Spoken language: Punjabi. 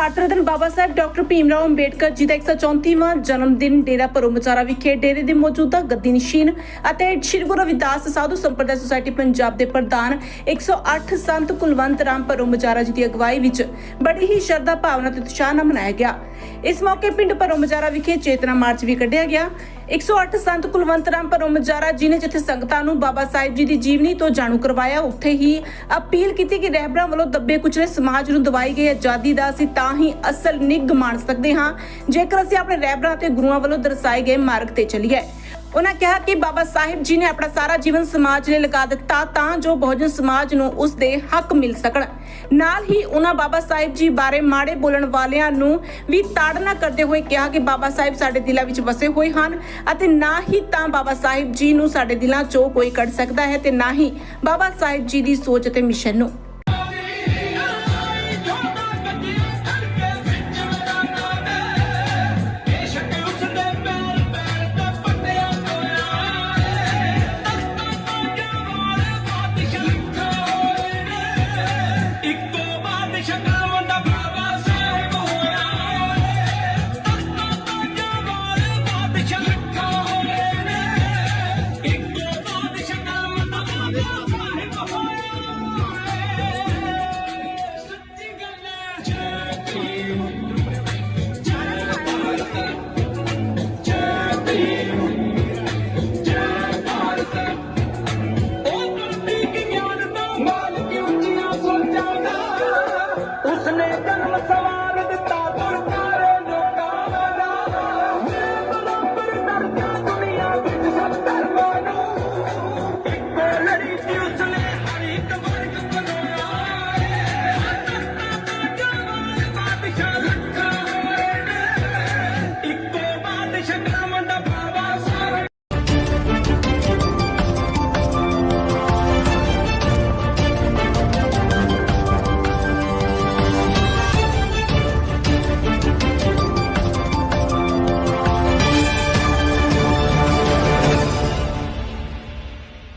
ਭਾਰਤ ਰਤਨ ਬਾਬਾ ਸਾਹਿਬ ਡਾਕਟਰ ਭੀਮ ਰਾਓ ਅੰਬੇਡਕਰ ਜੀ ਦਾ 134ਵਾਂ ਜਨਮ ਦਿਨ ਡੇਰਾ ਪਰੋਮਚਾਰਾ ਵਿਖੇ ਡੇਰੇ ਦੇ ਮੌਜੂਦਾ ਗੱਦੀ ਨਸ਼ੀਨ ਅਤੇ ਸ਼੍ਰੀ ਗੁਰੂ ਰਵਿਦਾਸ ਸਾਧੂ ਸੰਪਰਦਾ ਸੁਸਾਇਟੀ ਪੰਜਾਬ ਦੇ ਪ੍ਰਧਾਨ 108 ਸੰਤ ਕੁਲਵੰਤ ਰਾਮ ਪਰੋਮਚਾਰਾ ਜੀ ਦੀ ਅਗਵਾਈ ਵਿੱਚ ਬੜੀ ਹੀ ਸ਼ਰਧਾ ਭਾਵਨਾ ਤੇ ਉਤਸ਼ਾਹ ਨਾਲ ਮਨਾਇਆ ਗਿਆ। ਇਸ ਮੌਕੇ ਪਿੰਡ ਪਰੋਮਚਾਰਾ ਵਿਖੇ ਚੇਤਨਾ ਮਾਰਚ ਵੀ ਕੱਢਿਆ ਗਿਆ। 108 ਸੰਤ ਕੁਲਵੰਤ ਰਾਮ ਪਰੋਮਚਾਰਾ ਜੀ ਨੇ ਜਿੱਥੇ ਸੰਗਤਾਂ ਨੂੰ ਬਾਬਾ ਸਾਹਿਬ ਜੀ ਦੀ ਜੀਵਨੀ ਤੋਂ ਜਾਣੂ ਕਰਵਾਇਆ, ਉੱਥੇ ਹੀ ਅਪੀਲ ਕੀਤੀ ਕਿ ਰਹਿਬਰਾਂ ਵੱਲੋਂ ਦੱਬੇ ਕੁਚਲੇ ਸਮਾਜ ਨੂੰ ਦਵਾਈ ਗਈ ਆਜ਼ਾਦੀ ਦਾ ਅਸੀਂ ਤਾਂ ਹੀ ਅਸਲ ਨਿੱਘ ਮਾਣ ਸਕਦੇ ਹਾਂ, ਜੇਕਰ ਅਸੀਂ ਆਪਣੇ ਰਹਿਬਰਾਂ ਤੇ ਗੁਰੂਆਂ ਵੱਲੋਂ ਦਰਸਾਏ ਗਏ ਮਾਰਗ ਤੇ ਚੱਲੀਏ। ਉਹਨਾਂ ਕਿਹਾ ਕਿ ਬਾਬਾ ਸਾਹਿਬ ਜੀ ਨੇ ਆਪਣਾ ਸਾਰਾ ਜੀਵਨ ਸਮਾਜ ਲਈ ਲਗਾ ਦਿੱਤਾ ਤਾਂ ਜੋ ਬਹੁਜਨ ਸਮਾਜ ਨੂੰ ਉਸ ਦੇ ਹੱਕ ਮਿਲ ਸਕਣ। ਨਾਲ ਹੀ ਉਹਨਾਂ ਬਾਬਾ ਸਾਹਿਬ ਜੀ ਬਾਰੇ ਮਾੜੇ ਬੋਲਣ ਵਾਲਿਆਂ ਨੂੰ ਵੀ ਤਾੜਨਾ ਕਰਦੇ ਹੋਏ ਕਿਹਾ ਕਿ ਬਾਬਾ ਸਾਹਿਬ ਸਾਡੇ ਦਿਲਾਂ ਵਿੱਚ ਵਸੇ ਹੋਏ ਹਨ ਅਤੇ ਨਾ ਹੀ ਤਾਂ ਬਾਬਾ ਸਾਹਿਬ ਜੀ ਨੂੰ ਸਾਡੇ ਦਿਲਾਂ 'ਚੋਂ ਕੋਈ ਕੱਢ ਸਕਦਾ ਹੈ ਤੇ ਨਾ ਹੀ ਬਾਬਾ ਸਾਹਿਬ ਜੀ ਦੀ ਸੋਚ ਅਤੇ ਮਿਸ਼ਨ ਨੂੰ।